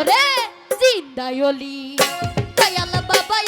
ওরে জিন্দায়লি দয়াল বাবা